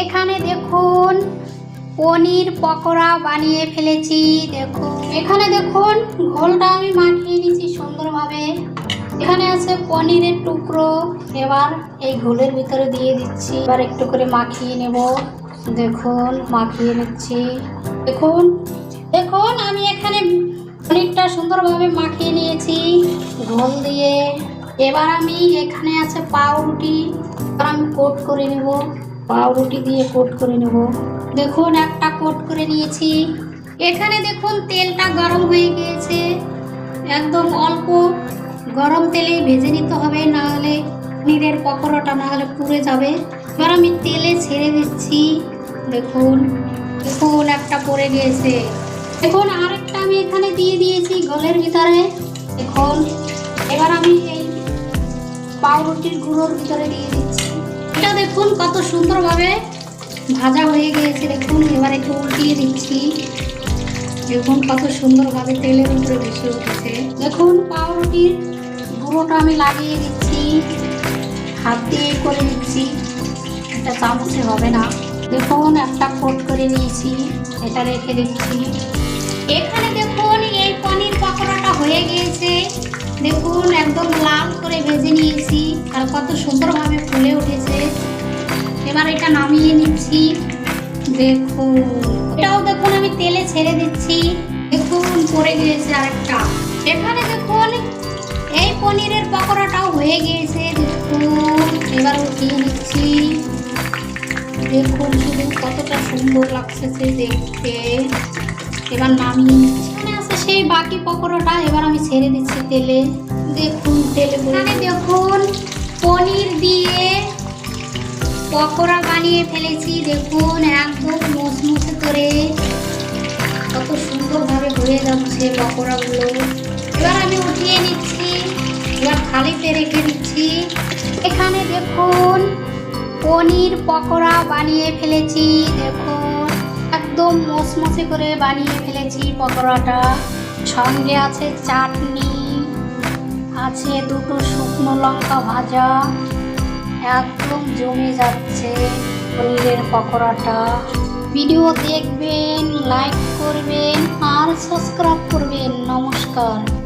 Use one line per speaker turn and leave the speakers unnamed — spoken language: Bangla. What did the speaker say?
এখানে দেখুন, পনির পকোড়া বানিয়ে ফেলেছি, দেখুন। এখানে দেখুন, ঘোলটা আমি মাখিয়ে নিয়েছি সুন্দরভাবে। এখানে আছে পনিরের টুকরো। এবার এই ঘোলের ভিতরে দিয়ে দিচ্ছি। এবার একটু করে মাখিয়ে নেব। দেখুন, মাখিয়ে নিচ্ছি। দেখুন দেখুন, আমি এখানে পনিরটা সুন্দরভাবে মাখিয়ে নিয়েছি ঘোল দিয়ে। এবার আমি এখানে আছে পাউরুটি। আমি কোট করে নেব। পাউরুটি দিয়ে কোট করে নেব। দেখুন, একটা কোট করে নিয়েছি। এখানে দেখুন, তেলটা গরম হয়ে গিয়েছে। একদম অল্প গরম তেলেই ভেজে নিতে হবে না হলে পনিরের পকোড়াটা না হলে পুড়ে যাবে। এবার আমি তেলে ছেড়ে দিচ্ছি। দেখুন দেখুন, একটা পড়ে গিয়েছে। দেখুন, আরেকটা আমি এখানে দিয়ে দিয়েছি গলের ভিতরে। দেখুন, এবার আমি এই পাউরুটির গুঁড়োর ভিতরে দিয়ে দিচ্ছি। এটা দেখুন কত সুন্দরভাবে ভাজা হয়ে গিয়েছে। দেখুন, এবার একটু উল্টিয়ে দিচ্ছি। দেখুন কত সুন্দরভাবে তেলের উপরে ভেসে উঠেছে। দেখুন, পাউরুটির গুঁড়োটা আমি লাগিয়ে দিচ্ছি। হাত দিয়ে করে দিচ্ছি। এটা চামচে হবে না। দেখুন, একটা কোট করে নিয়েছি। এটা রেখে দিচ্ছি। এখানে দেখুন, এই পনির পকোড়াটা হয়ে গিয়েছে। দেখুন, একদম লাল করে ভেজে নিয়েছি। আর কত সুন্দরভাবে ফুলে উঠেছে। এবার এটা নামিয়ে নিচ্ছি। দেখুন এটাও দেখুন আমি তেলে ছেড়ে দিচ্ছি। দেখুন পড়ে গিয়েছে আরেকটা। এখানে দেখুন এই পনিরের পকোড়াটাও হয়ে গিয়েছে দেখুন। এবার উঠিয়ে নিচ্ছি। দেখুন শুধু কতটা সুন্দর লাগছে সে দেখতে। এবার নামিয়ে নিচ্ছি। এখানে আছে সেই বাকি পকোড়াটা এবার আমি ছেড়ে দিচ্ছি তেলে। দেখুন তেলে এখানে দেখুন পনির দিয়ে পকোড়া বানিয়ে ফেলেছি, দেখুন একদম মুসমুসে করে। কত সুন্দরভাবে হয়ে যাচ্ছে পকোড়াগুলো এবার আমি উঠিয়ে নিচ্ছি, এবার খালিতে রেখে দিচ্ছি। এখানে দেখুন, পনির পকোড়া বানিয়ে ফেলেছি, দেখুন। একদম মসমসে করে বানিয়ে ফেলেছি পকোড়াটা। সঙ্গে আছে চাটনি, আছে দুটো শুকনো লঙ্কা ভাজা। একদম জমে যাচ্ছে পনিরের পকোড়াটা। ভিডিও দেখবেন লাইক করবেন আর সাবস্ক্রাইব করবেন। নমস্কার।